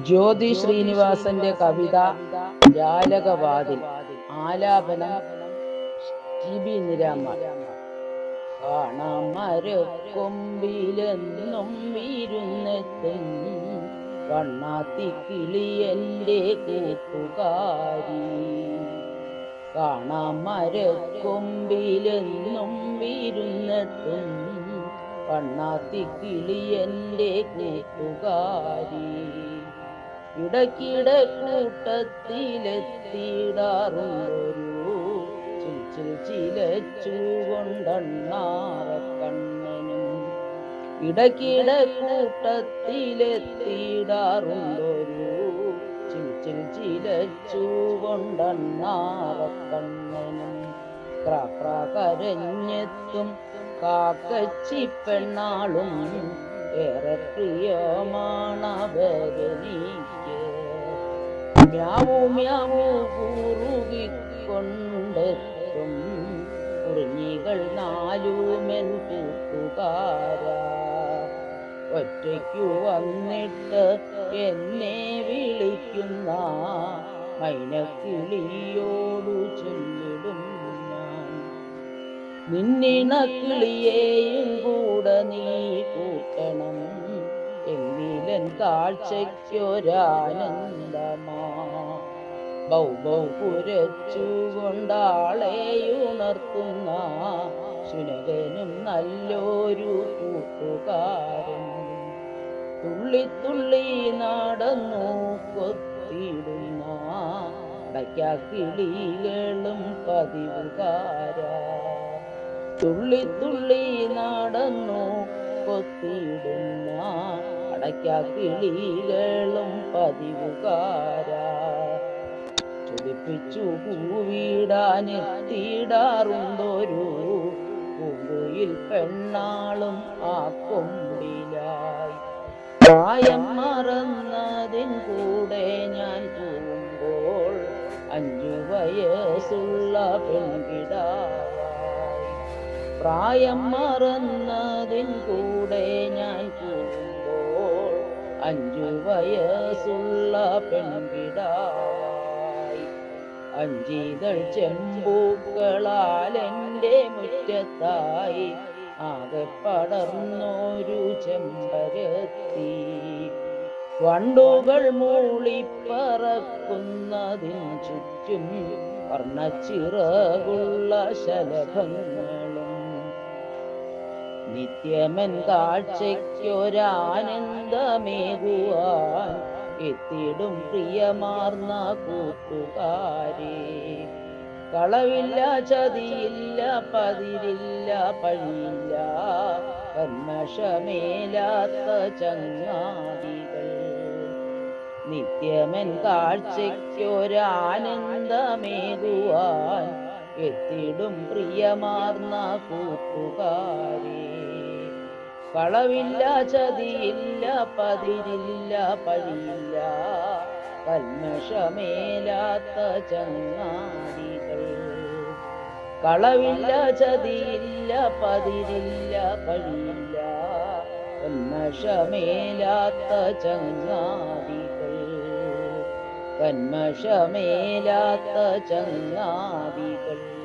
ജ്യോതി ശ്രീനിവാസന്റെ കവിത ജാലകവാതിൽ ആലാപനം T B നിരാമ കാണാമരക്കൊമ്പിലെന്നും വീരുന്നെത്തും കണ്ണാത്തി കിളിയന്റെ കൂട്ടുകാരി കാണാമരക്കൊമ്പിലെന്നും വീരുന്നെത്തും കണ്ണാത്തി കിളിയന്റെ കൂട്ടുകാരി ഇടയ്ക്കിടെ കൂട്ടത്തിലെത്തിയിടാറുള്ളൊരു ചിൽ ചിലച്ചുകൊണ്ടണ്ണാറ കണ്ണനും ഇടക്കിട ചിൽ ചിൽ ചിലച്ചുകൊണ്ടണ്ണാറ കണ്ണനും ക്രാക്ര കരഞ്ഞെത്തും കാക്കച്ചി പെണ്ണാളും ഏറെ പ്രിയമാണവരനീക്ക് കൂട്ടുകാര ഒറ്റയ്ക്കു വന്നിട്ട് എന്നെ വിളിക്കുന്ന മൈനക്കിളിയോടു ചൊല്ലിടും നിന്നിണക്കിളിയേയും കൂടെ നീ കൂട്ടണം. എങ്കിലൻ കാഴ്ചയ്ക്കൊരാനന്ദമാ ബൗബൗ കുരച്ചുകൊണ്ടാളെയുണർത്തുന്ന ശുനകനും നല്ലൊരു കൂട്ടുകാരൻ. തുള്ളിത്തുള്ളി തുള്ളി നടന്നു കൊത്തിടുന്ന അടയ്ക്കാക്കിളികളും പതിവുകാര. തുള്ളിത്തുള്ളി തുള്ളി നടന്നു കൊത്തിയിടുന്ന അടയ്ക്കാക്കിളികളും പതിവുകാരാ. ചുടിപ്പിച്ചു പൂവിടാനെത്തിയിടാറുണ്ടൊരു പൂങ്കുയിൽ പെണ്ണാളും ആ കൊമ്പിലായി. പ്രായം മറന്നതിൻ കൂടെ ഞാൻ പോകുമ്പോൾ അഞ്ചു വയസ്സുള്ള പെൺകിട പ്രായം മറന്നതിൻ കൂടെ ഞാൻ പോകുമ്പോൾ അഞ്ചു വയസ്സുള്ള പെൺകിടാവായി അഞ്ചിതൾ ചെമ്പൂക്കളാൽ എന്റെ മുറ്റത്തായി ആകെ പടർന്നൊരു ചെമ്പരത്തി. വണ്ടുകൾ മൂളിപ്പറക്കുന്നതിൻ ചുറ്റും വർണച്ചിറകുള്ള ശലഭങ്ങളും. നിത്യമൻ കാഴ്ചയ്ക്കൊരാനന്ദമേകുവാൻ എത്തിടും പ്രിയമാർന്ന കൂട്ടുകാരെ. കളവില്ല ചതിയില്ല പതിരില്ല പഴിയില്ല കന്മഷമേലാത്ത ചങ്ങാതികൾ. നിത്യമൻ കാഴ്ചയ്ക്കൊരാനന്ദമേകുവാൻ എത്തിടും പ്രിയമാർന്ന കൂട്ടുകാരെ. കളവില്ല ചതിയില്ല പതിരില്ല പഴിയില്ല. കൽമഷമേലാത്ത ചങ്ങാതികൾ. കളവില്ല ചതിയില്ല പതിരില്ല പഴിയില്ല. കന്മഷമേലാത്ത ചങ്ങാതികൾ. കന്മഷമേലാത്ത ചങ്ങാതികൾ.